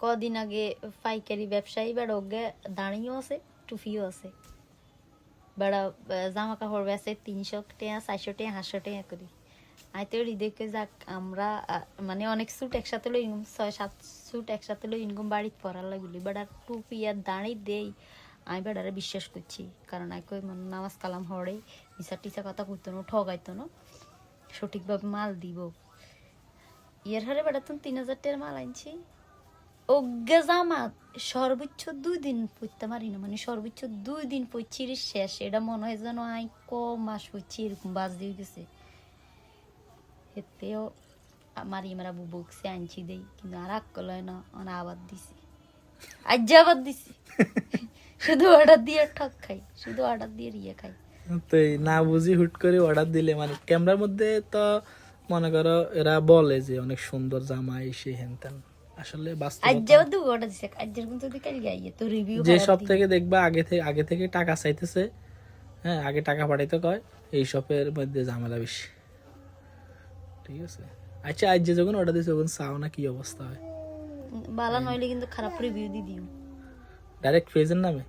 কদিন আগে পাইকারি ব্যবসায়ী বেড়া ওগে দাঁড়িয়েও আছে, টুফিও আছে। বেড়া জামা কাপড় বেচে তিনশো টাকা, চারশো টাকা, হাঁসশো টাকা করি। আই তো দেখে যাক, আমরা মানে অনেক স্যুট একসাথে লই ইনকাম ছয়, সাত স্যুট একসাথে লই ইনকাম বাড়িতে পরার লাগলি। বেড়া টুপি আর দাঁড়ি দেই, আমি বেড়ারে বিশ্বাস করছি। কারণ আই কই মানে নামাজ কালাম হরে মিশা টিসা কথা কইতো না, ঠগাইতো না। সঠিকভাবে মাল দিব। ইয়ের হারে বেড়া তুমি তিন হাজার টাকার মাল আনছি। অজ্ঞা জামা সর্বোচ্চ দুই দিন পড়তে পারি না মানে সর্বোচ্চ দুই দিন পড়ছি শেষ। এটা মনে হয় যেন আই ক মাস পড়ছি, এরকম বাজ দিয়ে গেছে। এতেও আমার ইমারা বু বকছে আনছি দেই, কিন্তু আর আক লয় না, অনা আবার দিছি। আজ আবার দিছি। শুধু অর্ডার দিয়ে ঠক খাই, শুধু অর্ডার দিয়ে ইয়ে খাই। তো না বুঝি হুট করে অর্ডার দিলে মানে ক্যামেরার মধ্যে তো মনে করো এরা বলে যে অনেক সুন্দর জামা এই সেই হেন তেন আসলে আজ বাস্তবতা যাও অর্ডার দিছে আজের কিন্তু তো রিভিউ যে সব থেকে দেখবা আগে থেকে আগে থেকে টাকা চাইতেছে হ্যাঁ আগে টাকা পাঠাইতে কয় এই শপের মধ্যে ঝামেলা বেশি। ঠিক আছে? আচ্ছা আজ যে যখন অর্ডার দিয়েছে তখন চাও না কি অবস্থা হয়? ভালো নইলে কিন্তু খারাপ রিভিউ দি দিও। ডাইরেক্ট ফেজের নামে?